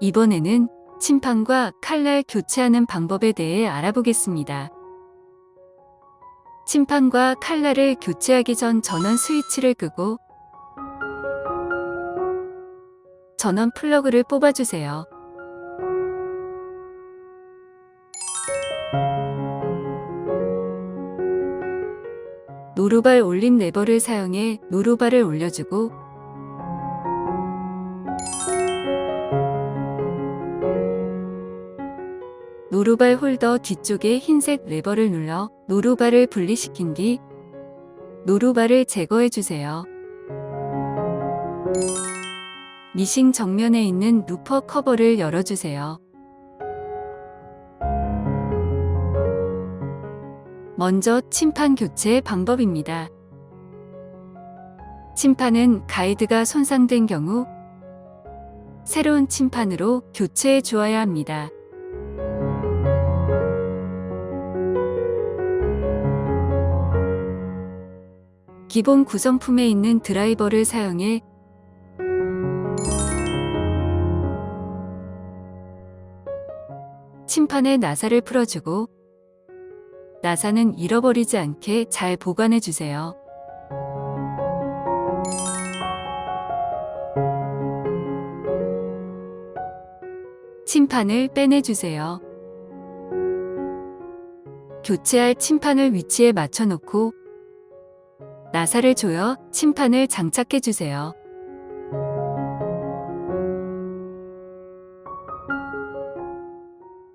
이번에는 침판과 칼날 교체하는 방법에 대해 알아보겠습니다. 침판과 칼날을 교체하기 전 전원 스위치를 끄고 전원 플러그를 뽑아주세요. 노루발 올림 레버를 사용해 노루발을 올려주고 노루발 홀더 뒤쪽에 흰색 레버를 눌러 노루발을 분리시킨 뒤 노루발을 제거해 주세요. 미싱 정면에 있는 루퍼 커버를 열어주세요. 먼저 침판 교체 방법입니다. 침판은 가이드가 손상된 경우 새로운 침판으로 교체해 주어야 합니다. 기본 구성품에 있는 드라이버를 사용해 침판의 나사를 풀어주고 나사는 잃어버리지 않게 잘 보관해 주세요. 침판을 빼내 주세요. 교체할 침판을 위치에 맞춰 놓고 나사를 조여 침판을 장착해 주세요.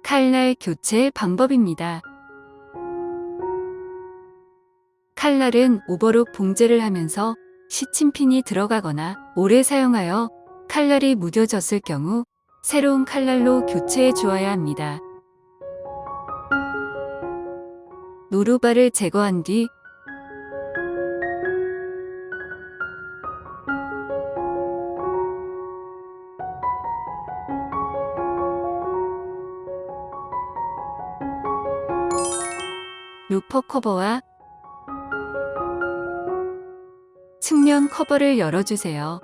칼날 교체 방법입니다. 칼날은 오버록 봉제를 하면서 시침핀이 들어가거나 오래 사용하여 칼날이 무뎌졌을 경우 새로운 칼날로 교체해 주어야 합니다. 노루발을 제거한 뒤 루퍼 커버와 측면 커버를 열어주세요.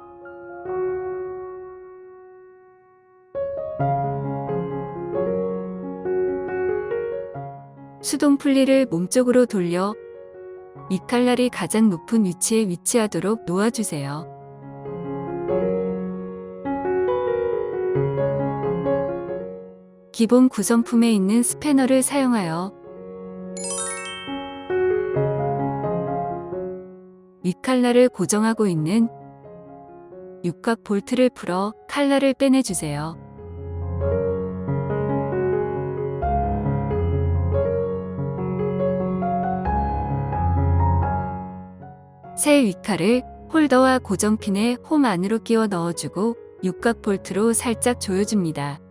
수동 풀리를 몸쪽으로 돌려 밑칼날이 가장 높은 위치에 위치하도록 놓아주세요. 기본 구성품에 있는 스패너를 사용하여 윗칼날을 고정하고 있는 육각 볼트를 풀어 칼날을 빼내주세요. 새 윗칼을 홀더와 고정핀에 홈 안으로 끼워 넣어주고 육각 볼트로 살짝 조여줍니다.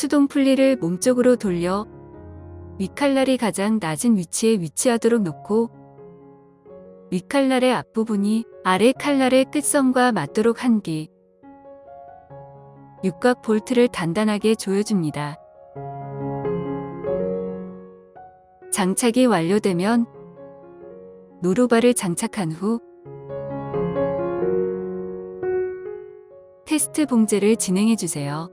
수동 풀리를 몸쪽으로 돌려 윗칼날이 가장 낮은 위치에 위치하도록 놓고 윗칼날의 앞부분이 아래 칼날의 끝선과 맞도록 한뒤 육각 볼트를 단단하게 조여줍니다. 장착이 완료되면 노루발을 장착한 후 테스트 봉제를 진행해 주세요.